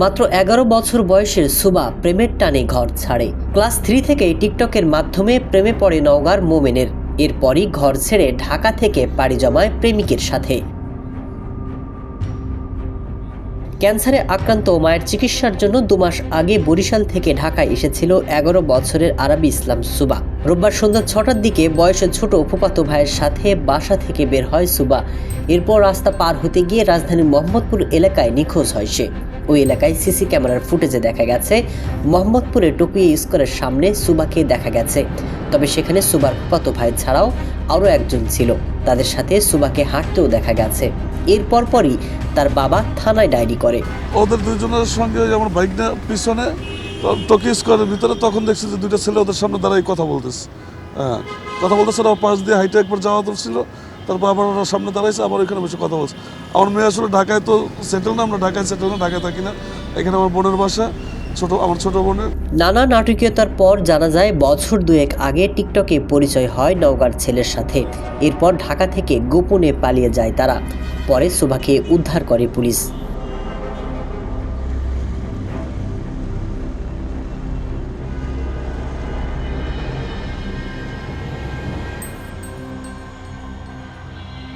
মাত্র এগারো বছর বয়সের সুবা প্রেমের টানে ঘর ছাড়ে। ক্লাস থ্রি থেকে টিকটকের মাধ্যমে প্রেমে পড়ে নওগাঁর মোমেনের। এরপরই ঘর ছেড়ে ঢাকা থেকে পাড়ি জমায় প্রেমিকের সাথে। ক্যান্সারে আক্রান্ত মায়ের চিকিৎসার জন্য দুমাস আগে বরিশাল থেকে ঢাকায় এসেছিল এগারো বছরের আরবি ইসলাম সুবা। রোববার সন্ধ্যা ছটার দিকে বয়সে ছোট ফুপাতো ভাইয়ের সাথে বাসা থেকে বের হয় সুবা। এরপর রাস্তা পার হতে গিয়ে রাজধানীর মোহাম্মদপুর এলাকায় নিখোঁজ হয় সে। ওই এলাকায় সিসি ক্যামেরার ফুটেজে দেখা গেছে মোহাম্মদপুরে টুকুই স্কোরের সামনে সুবাকে দেখা গেছে। তবে সেখানে সুবার ফুপাতো ভাই ছাড়াও আরও একজন ছিল। তাদের সাথে সুবাকে হাঁটতেও দেখা গেছে। এর পরপরই তার বাবা থানায় ডায়েরি করে। ওদের দুজনের সঙ্গে আমার বাইক পিছনে টকি স্কোয়ারের ভিতরে তখন দেখছি যে দুইটা ছেলে ওদের সামনে দাঁড়াই কথা বলতেছে। হ্যাঁ কথা বলতেছে পাশ দিয়ে হাইটে একবার যাওয়া ধরছিল তারপর আবার ওরা সামনে দাঁড়াইছে, আবার ওইখানে বসে কথা বলছে। আমার মেয়ে আসলে ঢাকায় তো সেটেল না, আমরা ঢাকায় সেটেল না, ঢাকায় থাকি না। এখানে আমার বোনের বাসা, ছোট, আমার ছোট বোনের। নানা নাটকীয়তার পর জানা যায়, বছর দুয়েক আগে টিকটকে পরিচয় হয় নওগাঁর ছেলের সাথে। এরপর ঢাকা থেকে গোপনে পালিয়ে যায় তারা। পরে সুভাকে উদ্ধার করে পুলিশ।